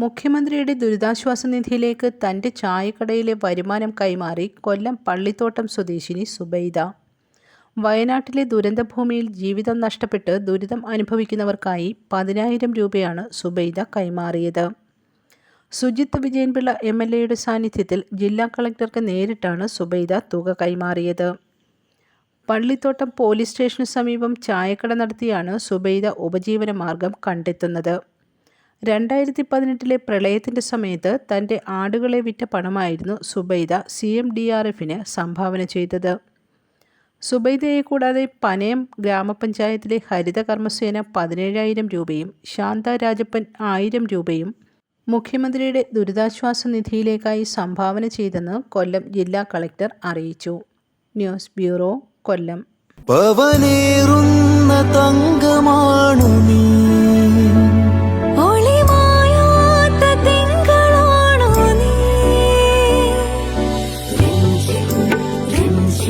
മുഖ്യമന്ത്രിയുടെ ദുരിതാശ്വാസ നിധിയിലേക്ക് തന്റെ ചായക്കടയിലെ വരുമാനം കൈമാറി കൊല്ലം പള്ളിത്തോട്ടം സ്വദേശിനി സുബൈദ. വയനാട്ടിലെ ദുരന്തഭൂമിയിൽ ജീവിതം നഷ്ടപ്പെട്ട് ദുരിതം അനുഭവിക്കുന്നവർക്കായി പതിനായിരം രൂപയാണ് സുബൈദ കൈമാറിയത്. സുജിത്ത് വിജയൻപിള്ള എം എൽ എയുടെ സാന്നിധ്യത്തിൽ ജില്ലാ കളക്ടർക്ക് നേരിട്ടാണ് സുബൈദ തുക കൈമാറിയത്. പള്ളിത്തോട്ടം പോലീസ് സ്റ്റേഷന് സമീപം ചായക്കട നടത്തിയാണ് സുബൈദ ഉപജീവന മാർഗം കണ്ടെത്തുന്നത്. രണ്ടായിരത്തി പതിനെട്ടിലെ പ്രളയത്തിന്റെ സമയത്ത് തന്റെ ആടുകളെ വിറ്റ പണമായിരുന്നു Subaida C M D R എഫിന് സംഭാവന ചെയ്തത്. സുബൈദയെ കൂടാതെ പനയം ഗ്രാമപഞ്ചായത്തിലെ ഹരിത കർമ്മസേന പതിനേഴായിരം രൂപയും ശാന്ത രാജപ്പൻ ആയിരം രൂപയും മുഖ്യമന്ത്രിയുടെ ദുരിതാശ്വാസ നിധിയിലേക്കായി സംഭാവന ചെയ്തെന്ന് കൊല്ലം ജില്ലാ കളക്ടർ അറിയിച്ചു. News bureau Kollam. പവനേറുന്ന തങ്കമാണു